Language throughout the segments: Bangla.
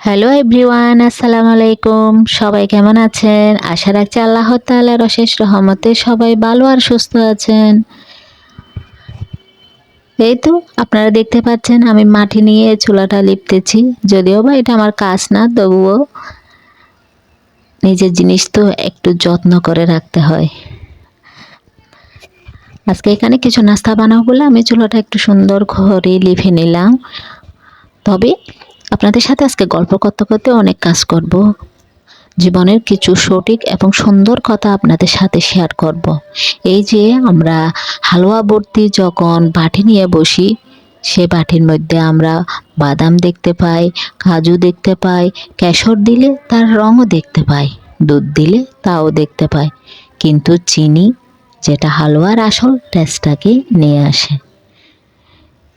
হ্যালো এভরিওয়ান আসসালামু আলাইকুম। সবাই কেমন আছেন? আশা রাখছি আল্লাহ তাআলার অশেষ রহমতে সবাই ভালো আর সুস্থ আছেন। এই তো, আপনারা দেখতে পাচ্ছেন আমি মাটি নিয়ে চুলাটা লিপতেছি। যদিও বা এটা আমার কাজ না, তবুও নিজের জিনিস তো একটু যত্ন করে রাখতে হয়। আজকে এখানে কিছু নাস্তা বানাবো বলে আমি চুলাটা একটু সুন্দর ঘরে লিপে নিলাম। তবে আপনাদের সাথে আজকে গল্প করতে করতে অনেক কাজ করব। জীবনের কিছু সঠিক এবং সুন্দর কথা আপনাদের সাথে শেয়ার করব। এই যে আমরা হালুয়া ভর্তি যখন বাটি নিয়ে বসি, সে বাটির মধ্যে আমরা বাদাম দেখতে পাই, কাজু দেখতে পাই, কেশর দিলে তার রঙও দেখতে পাই, দুধ দিলে তাও দেখতে পাই। কিন্তু চিনি, যেটা হালুয়ার আসল টেস্টটাকে নিয়ে আসে,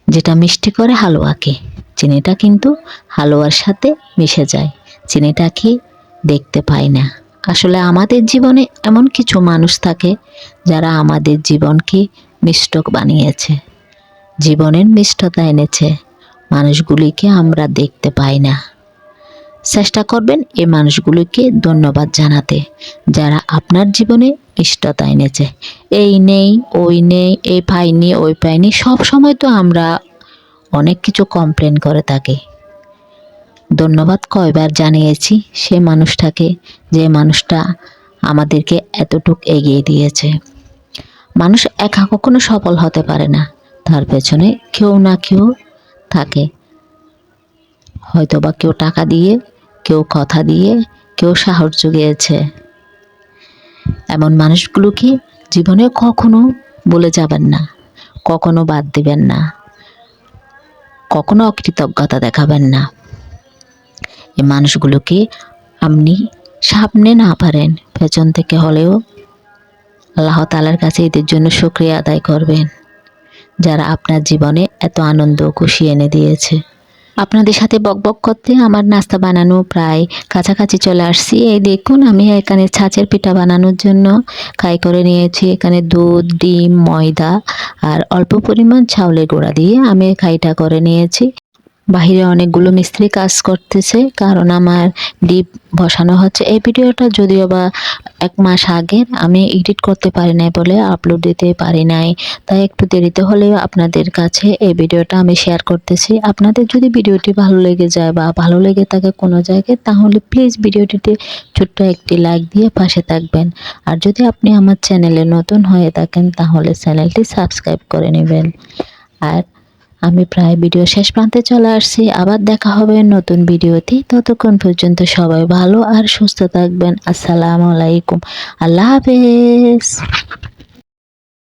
যেটা মিষ্টি করে হালুয়াকে। চিনিটা কিন্তু হালুয়ার সাথে মিশে যায়। চিনিটাকে দেখতে পাই না। আসলে আমাদের জীবনে এমন কিছু মানুষ থাকে যারা আমাদের জীবনকে মিষ্ট বানিয়েছে। জীবনের মিষ্টতা এনেছে। মানুষগুলিকে আমরা দেখতে পাই না। চেষ্টা করবেন এই মানুষগুলিকে ধন্যবাদ জানাতে যারা আপনার জীবনে মিষ্টতা এনেছে। এই নেই, ওই নেই, এই পাইনি, ওই পাইনি সব সময় তো আমরা অনেক কিছু কমপ্লেন করে থাকি ধন্যবাদ কয়বার জানিয়েছি সে মানুষটাকে, যে মানুষটা আমাদেরকে এতটুক এগিয়ে দিয়েছে। মানুষ একা কখনো সফল হতে পারে না, তার পেছনে কেউ না কেউ থাকে। হয়তো বা কেউ টাকা দিয়ে, কেউ কথা দিয়ে, কেউ সাহস জুগিয়েছে। এমন মানুষগুলোকে জীবনে কখনো বলে যাবেন না, কখনো বাদ দিবেন না। কখনো অকৃতজ্ঞতা দেখাবেন না। এই মানুষগুলোকে আপনি সামনে না পারেন, পেছন থেকে হলেও আল্লাহ তালার কাছে এদের জন্য শুক্রিয়া আদায় করবেন, যারা আপনার জীবনে এত আনন্দ খুশি এনে দিয়েছে। আপনাদের সাথে বকবক করতে আমার নাস্তা বানানো প্রায় কাছাকাছি চলে আসছি। এই দেখুন, আমি এখানে ছাঁচের পিঠা বানানোর জন্য কাই করে নিয়েছি। এখানে দুধ, ডিম, ময়দা আর অল্প পরিমাণ চাউলের গুঁড়া দিয়ে আমি খাইটা করে নিয়েছি। বাহিরে অনেকগুলো মিস্ত্রি কাজ করতেছে, কারণ আমার ডিপ বসানো হচ্ছে। এই ভিডিওটা যদিও বা এক মাস আগের আমি এডিট করতে পারি নাই বলে আপলোড দিতে পারি নাই, তাই একটু দেরিতে হলেও আপনাদের কাছে এই ভিডিওটা আমি শেয়ার করতেছি। আপনাদের যদি ভিডিওটি ভালো লেগে যায় বা ভালো লেগে থাকে কোনো জায়গায়, তাহলে প্লিজ ভিডিওটিতে ছোট্ট একটি লাইক দিয়ে পাশে থাকবেন। আর যদি আপনি আমার চ্যানেলে নতুন হয়ে থাকেন, তাহলে চ্যানেলটি সাবস্ক্রাইব করে নেবেন। আর আমি প্রায় ভিডিও শেষ প্রান্তে চলে আসছি। আবার দেখা হবে নতুন ভিডিওতে। ততক্ষণ পর্যন্ত সবাই ভালো আর সুস্থ থাকবেন। আসসালামু আলাইকুম। আল্লাহ হাফেজ।